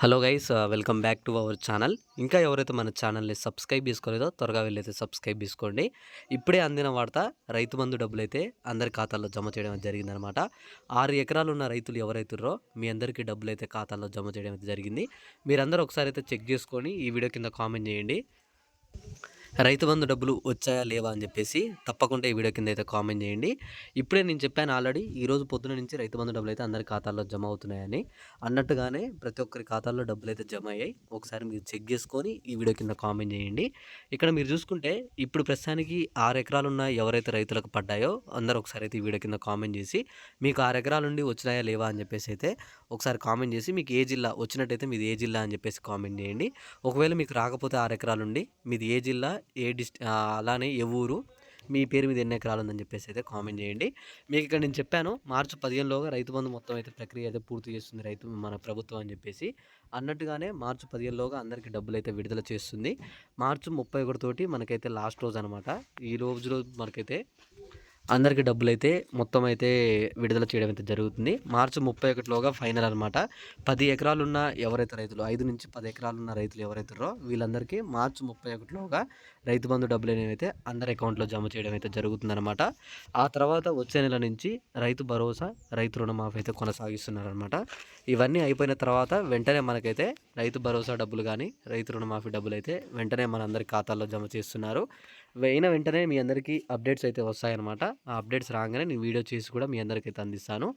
Hello guys welcome back to our channel. ఇంకా ఎవరైతే మన ఛానల్ని సబ్స్క్రైబ్ చేసుకోలేదో త్వరగా వెళ్ళైతే సబ్స్క్రైబ్ చేసుకోండి. ఇప్పుడే అందిన వార్త రైతు బంధు డబ్బులు అయితే అందరి ఖాతాల్లో జమ చేయడం జరిగిందనమాట ఆరు ఎకరాలు ఉన్న రైతులు ఎవరైతుర్రో మీ అందరికీ డబ్బులు అయితే ఖాతాల్లో జమ చేయడం అయితే జరిగింది. మీరందరూ ఒకసారి అయితే చెక్ చేసుకొని ఈ వీడియో కింద కామెంట్ చేయండి. రైతు బంధు డబ్బులు వచ్చాయా లేవా అని చెప్పేసి తప్పకుండా ఈ వీడియో కింద అయితే కామెంట్ చేయండి. ఇప్పుడే నేను చెప్పాను ఆల్రెడీ ఈ రోజు పొద్దున నుంచి రైతు బంధు డబ్బులు అయితే అందరి ఖాతాల్లో జమ అవుతున్నాయని. అన్నట్టుగానే ప్రతి ఒక్కరి ఖాతాల్లో డబ్బులు అయితే జమ అయ్యాయి. ఒకసారి మీరు చెక్ చేసుకొని ఈ వీడియో కింద కామెంట్ చేయండి. ఇక్కడ మీరు చూసుకుంటే ఇప్పుడు ప్రస్తుతానికి ఆరు ఎకరాలు ఉన్న ఎవరైతే రైతులకు పడ్డాయో అందరూ ఒకసారి అయితే ఈ వీడియో కింద కామెంట్ చేసి మీకు ఆరు ఎకరాల నుండి వచ్చినాయా లేవా అని చెప్పేసి అయితే ఒకసారి కామెంట్ చేసి మీకు ఏ జిల్లా వచ్చినట్టయితే మీది ఏ జిల్లా అని చెప్పేసి కామెంట్ చేయండి. ఒకవేళ మీకు రాకపోతే ఆరు ఎకరాలుండి మీది ఏ జిల్లా ఏ డిస్ట్ అలానే ఏ ఊరు మీ పేరు మీద ఎన్ని ఎకరాలు ఉందని చెప్పేసి అయితే కామెంట్ చేయండి. మీకు ఇక్కడ నేను చెప్పాను మార్చి పదిహేనులోగా రైతు బంధు మొత్తం అయితే ప్రక్రియ అయితే పూర్తి చేస్తుంది రైతు మన ప్రభుత్వం అని చెప్పేసి. అన్నట్టుగానే మార్చి పదిహేనులోగా అందరికీ డబ్బులు అయితే విడుదల చేస్తుంది. మార్చి ముప్పై ఒకటితోటి మనకైతే లాస్ట్ రోజు అనమాట ఈ రోజులో మనకైతే అందరికీ డబ్బులు అయితే మొత్తం అయితే విడుదల చేయడం అయితే జరుగుతుంది. మార్చి ముప్పై ఒకటిలోగా ఫైనల్ అనమాట పది ఎకరాలున్న ఎవరైతే రైతులు ఐదు నుంచి పది ఎకరాలున్న రైతులు ఎవరైతారో వీళ్ళందరికీ మార్చి ముప్పై ఒకటిలోగా రైతు బంధు డబ్బులు అనేవి అయితే అందరి అకౌంట్లో జమ చేయడం అయితే జరుగుతుందన్నమాట. ఆ తర్వాత వచ్చే నెల నుంచి రైతు భరోసా రైతు రుణమాఫీ అయితే కొనసాగిస్తున్నారనమాట ఇవన్నీ అయిపోయిన తర్వాత వెంటనే మనకైతే రైతు భరోసా డబ్బులు కానీ రైతు రుణమాఫీ డబ్బులు అయితే వెంటనే మనందరి ఖాతాల్లో జమ చేస్తున్నారు. అయిన వెంటనే మీ అందరికీ అప్డేట్స్ అయితే వస్తాయన్నమాట. ఆ అప్డేట్స్ రాగానే నేను వీడియో చేసి కూడా మీ అందరికైతే అందిస్తాను.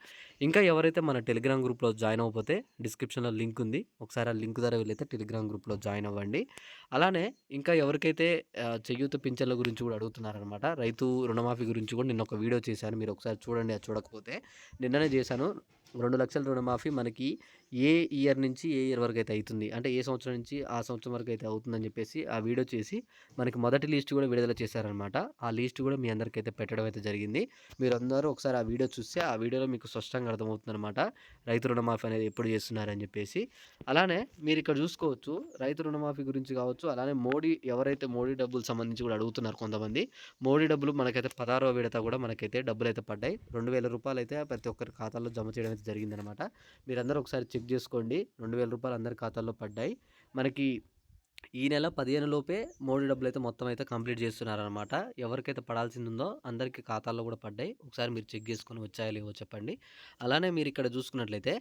ఇంకా ఎవరైతే మన టెలిగ్రామ్ గ్రూప్లో జాయిన్ అవ్వకపోతే డిస్క్రిప్షన్లో లింక్ ఉంది. ఒకసారి ఆ లింక్ ద్వారా వెళ్ళైతే టెలిగ్రామ్ గ్రూప్లో జాయిన్ అవ్వండి. అలానే ఇంకా ఎవరికైతే చెయ్యూత పింఛన్ల గురించి కూడా అడుగుతున్నారనమాట రైతు రుణమాఫీ గురించి కూడా నిన్న ఒక వీడియో చేశాను మీరు ఒకసారి చూడండి అది చూడకపోతే. నిన్ననే చేశాను. రెండు లక్షల రుణమాఫీ మనకి ఏ ఇయర్ నుంచి ఏ ఇయర్ వరకు అయితే అవుతుంది అంటే ఏ సంవత్సరం నుంచి ఆ సంవత్సరం వరకు అయితే అవుతుందని చెప్పేసి ఆ వీడియో చేసి మనకి మొదటి లిస్ట్ కూడా విడుదల చేశారనమాట. ఆ లిస్ట్ కూడా మీ అందరికైతే పెట్టడం అయితే జరిగింది. మీరు అందరూ ఒకసారి ఆ వీడియో చూస్తే ఆ వీడియోలో మీకు స్పష్టంగా అర్థమవుతుంది అనమాట రైతు రుణమాఫీ అనేది ఎప్పుడు చేస్తున్నారని చెప్పేసి. అలానే మీరు ఇక్కడ చూసుకోవచ్చు రైతు రుణమాఫీ గురించి కావచ్చు అలానే మోడీ ఎవరైతే మోడీ డబ్బులు సంబంధించి కూడా అడుగుతున్నారు కొంతమంది మోడీ డబ్బులు మనకైతే పదహారవ విడత కూడా మనకైతే డబ్బులు అయితే పడ్డాయి. రెండు వేల రూపాయలు అయితే ప్రతి ఒక్కరి ఖాతాలో జమ చేయడం అయితే జరిగిందనమాట. మీరందరూ ఒకసారి చెక్ చేసుకోండి. రెండు వేల రూపాయలు అందరి ఖాతాల్లో పడ్డాయి. మనకి ఈ నెల పదిహేను లోపే మోడీ డబ్బులు అయితే మొత్తం అయితే కంప్లీట్ చేస్తున్నారనమాట ఎవరికైతే పడాల్సింది ఉందో అందరికీ ఖాతాల్లో కూడా పడ్డాయి. ఒకసారి మీరు చెక్ చేసుకొని వచ్చాయో లేవో చెప్పండి. అలానే మీరు ఇక్కడ చూసుకున్నట్లయితే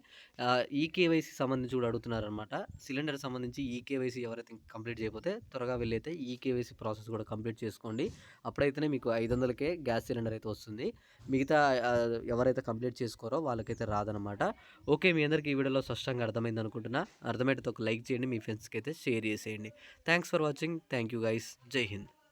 ఈ కేవైసీ సంబంధించి కూడా అడుగుతున్నారనమాట సిలిండర్ సంబంధించి ఈ కేవైసీ ఎవరైతే కంప్లీట్ చేయకపోతే త్వరగా వెళ్ళైతే ఈ కేవైసీ ప్రాసెస్ కూడా కంప్లీట్ చేసుకోండి. అప్పుడైతేనే మీకు ఐదు వందలకే గ్యాస్ సిలిండర్ అయితే వస్తుంది. మిగతా ఎవరైతే కంప్లీట్ చేసుకోరో వాళ్ళకైతే రాదనమాట ఓకే మీ అందరికీ ఈ వీడియోలో స్పష్టంగా అర్థమైంది అనుకుంటున్నా అర్థమైతే ఒక లైక్ చేయండి మీ ఫ్రెండ్స్కి అయితే షేర్ చేసేయండి. చేయండి thanks for watching thank you guys Jai Hind